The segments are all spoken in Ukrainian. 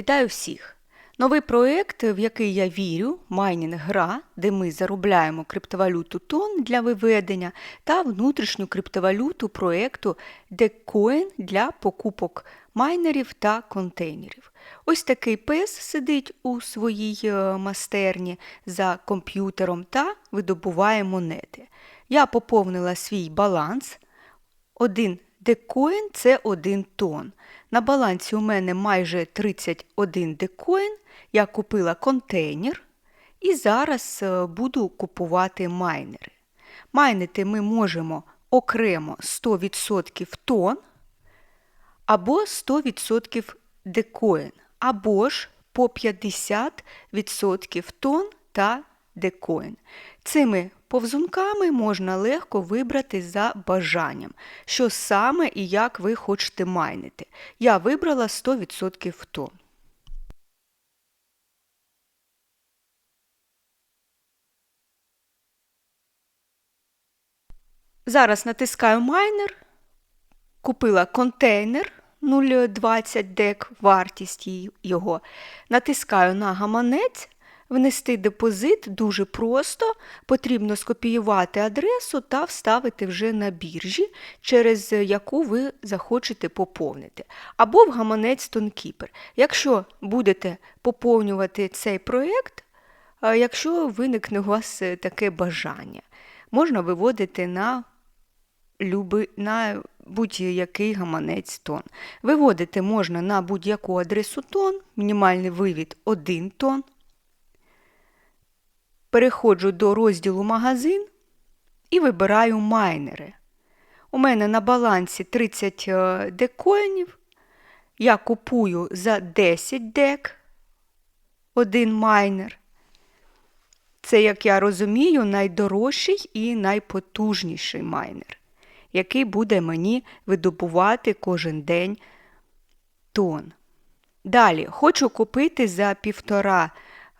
Вітаю всіх! Новий проєкт, в який я вірю, майнінг гра, де ми заробляємо криптовалюту тон для виведення та внутрішню криптовалюту проєкту Decoin для покупок майнерів та контейнерів. Ось такий пес сидить у своїй е, мастерні за комп'ютером та видобуває монети. Я поповнила свій баланс. Один декоін це 1 тон. На балансі у мене майже 31 декоін. Я купила контейнер і зараз е, буду купувати майнери. Майнити ми можемо окремо 100% тон або 100% декоін, або ж по 50% тон та декоін. Цими повзунками можна легко вибрати за бажанням, що саме і як ви хочете майнити. Я вибрала 100% тон. Зараз натискаю майнер, купила контейнер 0,20 дек, вартість його. Натискаю на гаманець, внести депозит дуже просто. Потрібно скопіювати адресу та вставити вже на біржі, через яку ви захочете поповнити. Або в гаманець Тонкіпер. Якщо будете поповнювати цей проєкт, якщо виникне у вас таке бажання, можна виводити на люби, на будь-який гаманець тон. Виводити можна на будь-яку адресу тон, мінімальний вивід 1 тон. Переходжу до розділу магазин і вибираю майнери. У мене на балансі 30 е, декоїнів. Я купую за 10 дек один майнер. Це, як я розумію, найдорожчий і найпотужніший майнер який буде мені видобувати кожен день тон. Далі хочу купити за півтора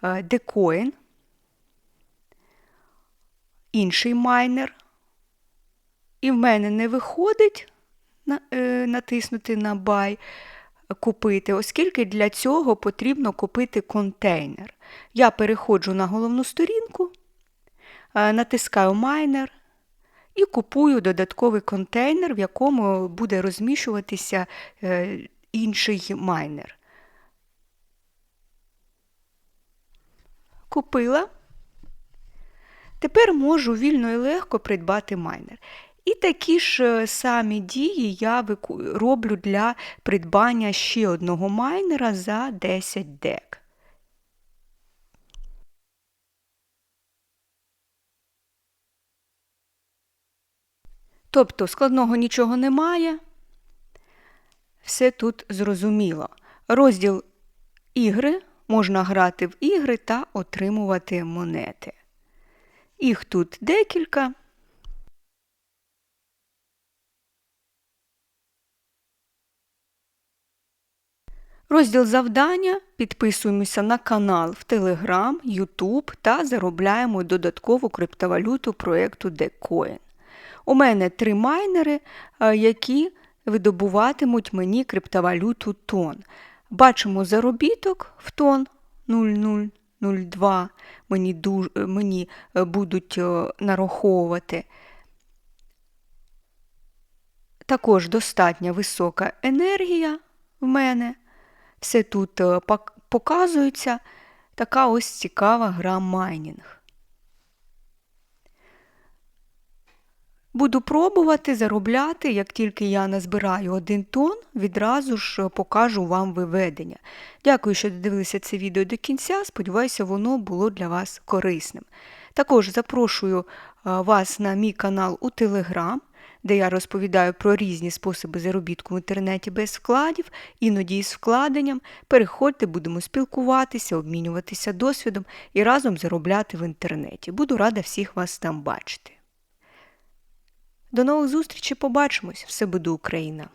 е, декоін, інший майнер. І в мене не виходить е, натиснути на бай, купити, оскільки для цього потрібно купити контейнер. Я переходжу на головну сторінку, е, натискаю майнер, і купую додатковий контейнер, в якому буде розміщуватися е, інший майнер. Купила. Тепер можу вільно і легко придбати майнер. І такі ж е, самі дії я роблю для придбання ще одного майнера за 10 дек. Тобто складного нічого немає, все тут зрозуміло. Розділ ігри можна грати в ігри та отримувати монети. Їх тут декілька. Розділ завдання підписуємося на канал в Telegram, YouTube та заробляємо додаткову криптовалюту проєкту Decoin. У мене три майнери, е, які видобуватимуть мені криптовалюту тон. Бачимо заробіток в тон 0,002 мені, дуж, мені е, будуть е, нараховувати. Також достатньо висока енергія в мене. Все тут показується. Така ось цікава гра майнінг. Буду пробувати заробляти, як тільки я назбираю один тон, відразу ж покажу вам виведення. Дякую, що додивилися це відео до кінця. Сподіваюся, воно було для вас корисним. Також запрошую вас на мій канал у Телеграм, де я розповідаю про різні способи заробітку в інтернеті без вкладів, іноді із вкладенням. Переходьте, будемо спілкуватися, обмінюватися досвідом і разом заробляти в інтернеті. Буду рада всіх вас там бачити. До нових зустрічей побачимось! Все буде Україна!